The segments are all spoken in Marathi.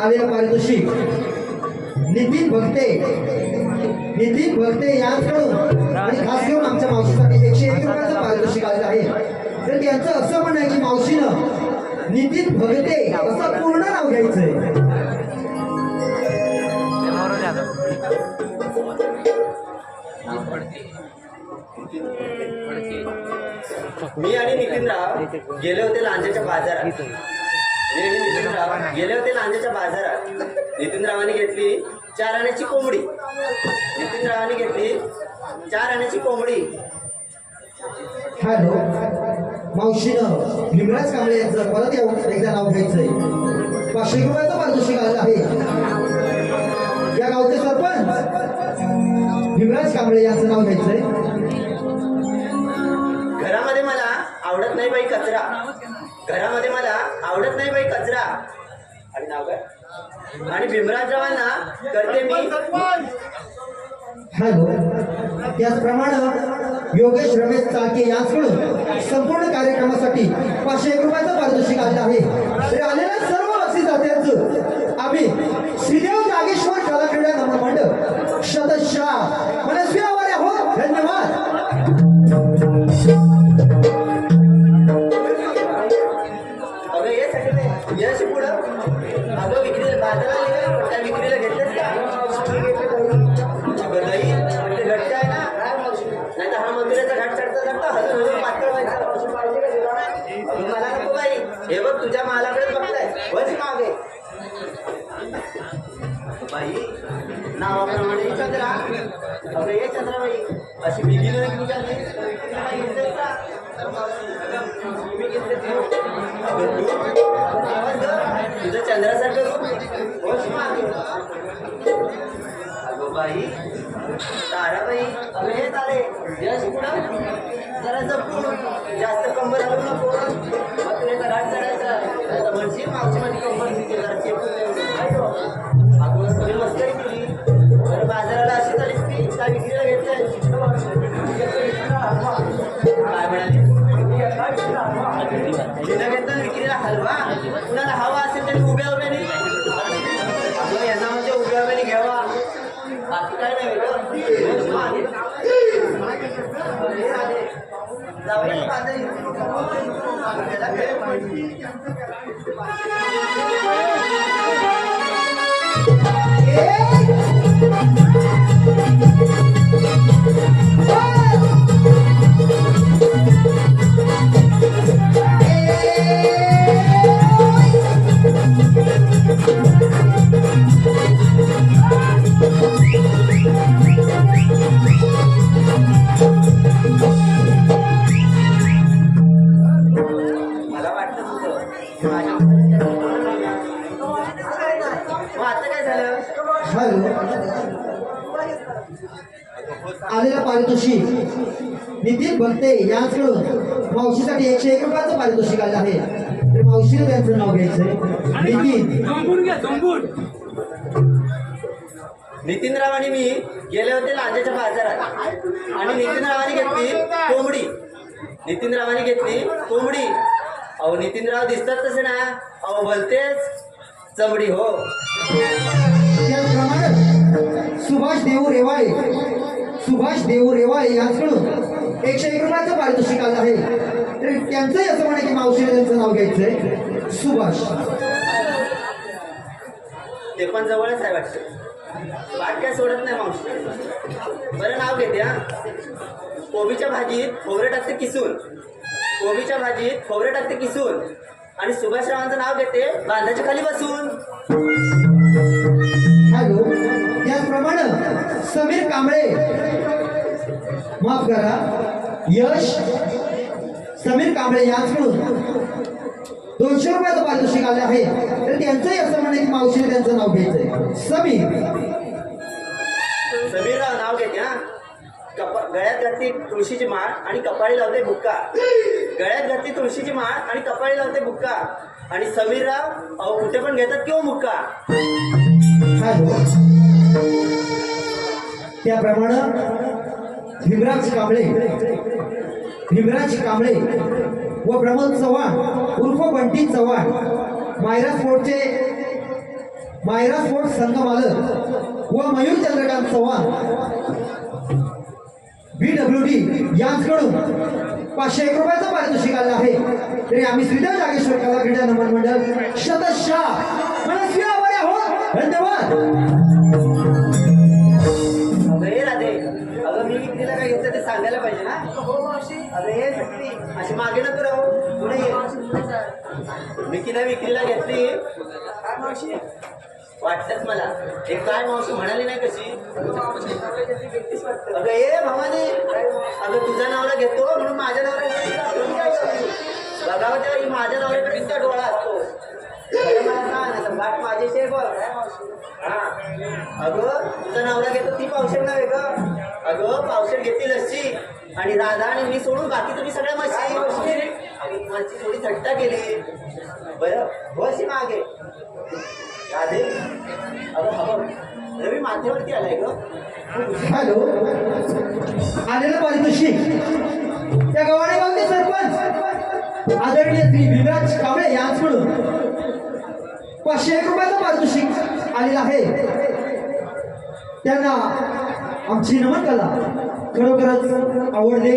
आलेलं पारितोषिक. नितीन भक्ते नितीन भक्ते यांच्याकडून आणि खास घेऊन आमच्या मावशीसाठी एकशे एक रुपयाचं पारितोषिक आलेलं आहे. तर त्यांचं असं म्हणणं आहे की मावशीनं नितीन भगते असं पूर्ण नाव घ्यायचंय. मी आणि नितीन राव गेले होते लांजेच्या बाजारात. गेले होते लांजाच्या बाजारात. नितीनरावांनी घेतली चार आण्याची कोंबडी. नितीनरावांनी घेतली चार आण्याची कोंबडी. हॅलो. मावशीनं भीमराज कांबळे यांचं परत या- एकदा नाव घ्यायचंय. पाचशे रुपयाचं पारितोषिक आलं आहे. या गावचे सरपंच भीमराज कांबळे यांचं नाव घ्यायचंय. घरामध्ये मला आवडत नाही बाई कचरा. घरामध्ये मला आवडत नाही बाई कचरा. आणि नाव काय? आणि भीमराजरावांना करते मी. हॅलो. त्याचप्रमाणे योगेश रमेश चाके यांच्याकडून संपूर्ण कार्यक्रमासाठी पाचशे एक रुपयाचं पारितोषिक आलं आहे. तरी आलेल्या सर्व बक्षीस आम्ही श्रीदेव नागेश्वर कलाक्रीडा नमन मंडळ शतशा मनस्वी आवारे आहोत. धन्यवाद. यश पुढं अगं विक्रीला बाजाराला आले त्या विक्रीला घेतलंच का? म्हणजे घट्ट आहे ना? नाही तर हा मंदिराचा घाट चढता चढता हजून हजून मला नको बाई. हे बघ तुझ्या मालाकडे बघताय. बस मागे. बाई नावाप्रमाणे चंद्रा अगं ये चंद्राबाई. अशी बिगी नाही Dios, que la Yeah. आलेलं पारितोषिक. नितीन भक्ते यांच्याकडून मावशीसाठी एकशे एक रुपयाचं पारितोषिक आलं आहे. तर मावशीने त्यांचं नाव घ्यायचंय नितीन. नितीनराव आणि मी गेले होते लांजाच्या बाजारात. आणि नितीनरावांनी घेतली कोंबडी. नितीनरावांनी घेतली कोंबडी. अहो नितीनराव दिसतात तसे ना. अहो बोलतेच चमडी हो. सुभाष देऊ रेवाळे यांच्याकडून एकशे एक रुपयाचं पारितोषिक आलं आहे. तरी त्यांचंही असं म्हणे की मावशीने त्यांचं नाव घ्यायचंय. सुभाष. ते पण जवळच आहे वाटतं. वाटक्या सोडत नाही मावशी. बरं नाव घेते हा. कोबीच्या भाजीत खोबरं टाकते किसून. कोबीच्या भाजीत खोबरं टाकते किसून. आणि सुभाषरावांचं नाव घेते बांधाच्या खाली बसून. त्याचप्रमाणे समीर कांबळे. माफ करा. यश समीर कांबळे याचकडून दोनशे रुपयाचं पारितोषिक आलं आहे. तर त्यांचंही असं म्हणणं की मावशीने त्यांचं नाव घ्यायचंय. समीर. समीर नाव घेते ना कपा गळ्यात घातली तुळशीची माळ आणि कपाळी लावते बुक्का. गळ्यात घातली तुळशीची माळ आणि कपाळी लावते बुक्का. आणि समीरराव अहो कुठे पण घेतात किंवा मुक्का हॅलो त्याप्रमाणे भीमराज कांबळे भीमराज कांबळे व प्रमोद चव्हाण उर्फ बंटी चव्हाण मायरा स्पोर्टचे मायरा स्पोर्ट संघ मालक व Mayur Chandrakant Chavan. B W D यांकडून पाचशे एक रुपयाचं पारितोषिक आलं आहे. तरी आम्ही श्रीदेव जागेश्वर कला क्रीडा नमन मंडळ शतशा धन्यवाद. हे राधे. अगं मी विक्रीला काय घेतलं ते सांगायला पाहिजे ना? हो शक्ती अशी मागे पुढे ये. मी तिला विक्रीला घेतली वाटतच मला. हे काय मावशी? म्हणाली नाही कशी? अगं ये भवानी. अगं तुझ्या नावाला घेतो म्हणून माझ्या नावाला घेतो. बघावं तेव्हा माझ्या नुसता डोळा असतो. माझी शे बघ हा अगं तुझा नवरा घेतो ती पावशेर नव्हे ग. अगं पावशेर घेतली लस्सी आणि राधा आणि मी सोडून बाकी तुम्ही सगळ्या मशी आणि माझी थोडी थट्टा केली बरं बस मागे. राधे अगं हा बघ. रवी माथ्यावरती आलाय ग. हॅलो? आलेलं पारितोषिक त्या गव्हाणे गावचे सरपंच. आदरणीय श्री विराज कांबळे यांच्याकडून पाचशे एक रुपयाचं पारितोषिक. आलेला आहे. त्यांना आमची नमन कला खरोखरच आवडले.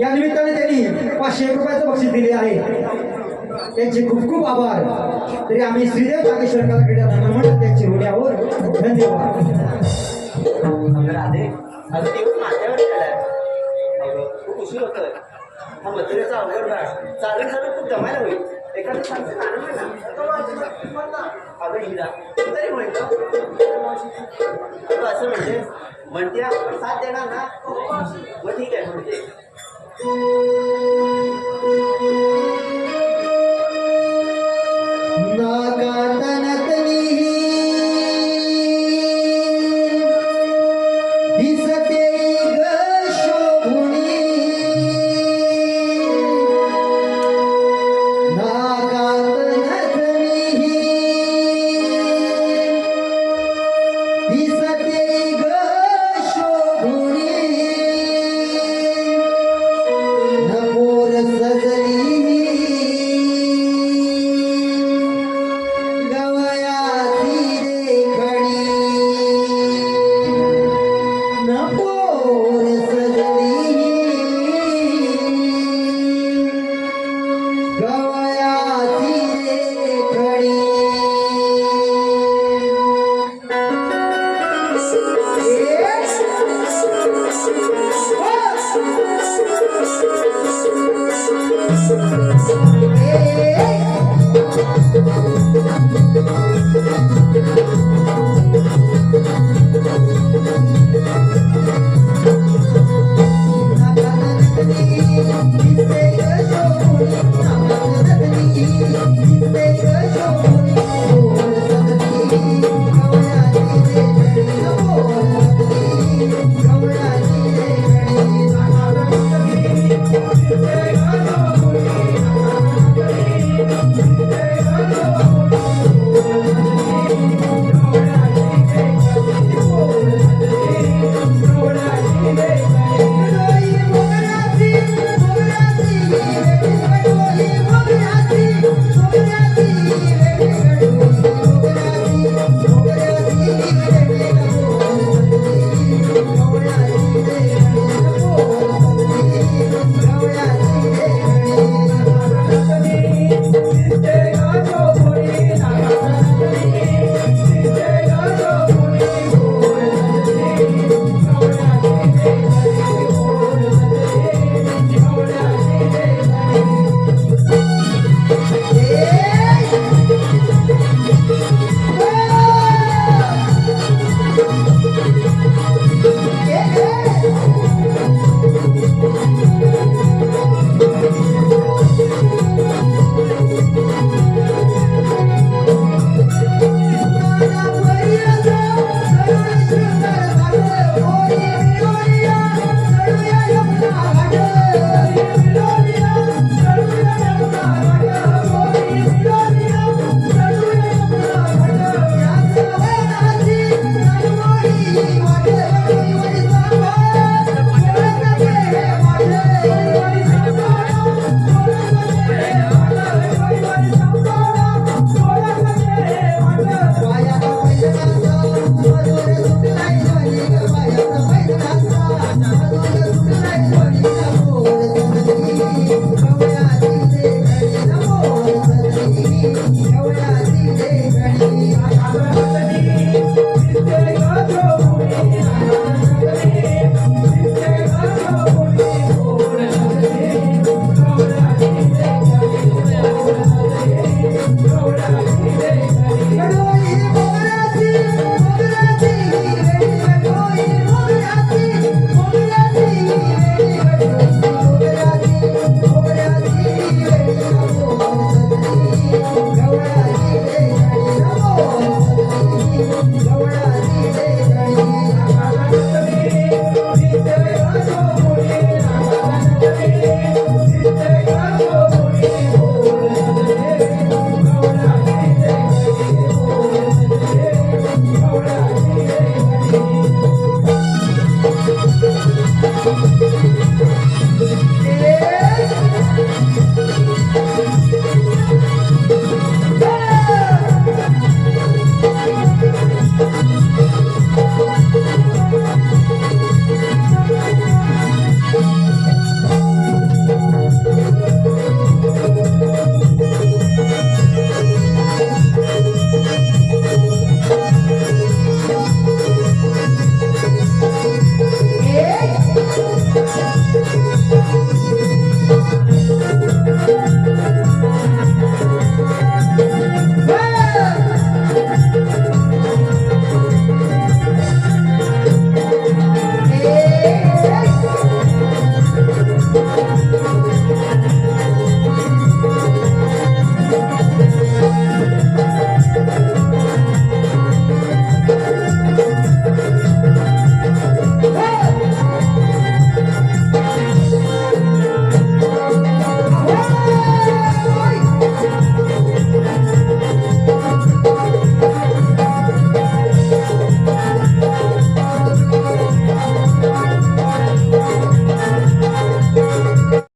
या निमित्ताने त्यांनी पाचशे रुपयाचं बक्षीस दिले आहे. त्यांचे खूप खूप आभार. तरी आम्ही श्रीदेव जागेश्वर कलाकडे नमन मंडळ त्यांचे ऋणी आहोत धन्यवाद खूप उशीर होतोय. हा मथुरेचा अवघड भाग चालून चालून खूप जमायला होईल. एखादं सांगते ना अगं हिरा तरी म्हणतो. अगं असं म्हणजे म्हणते साथ देणार ना? मग ठीक आहे म्हणते.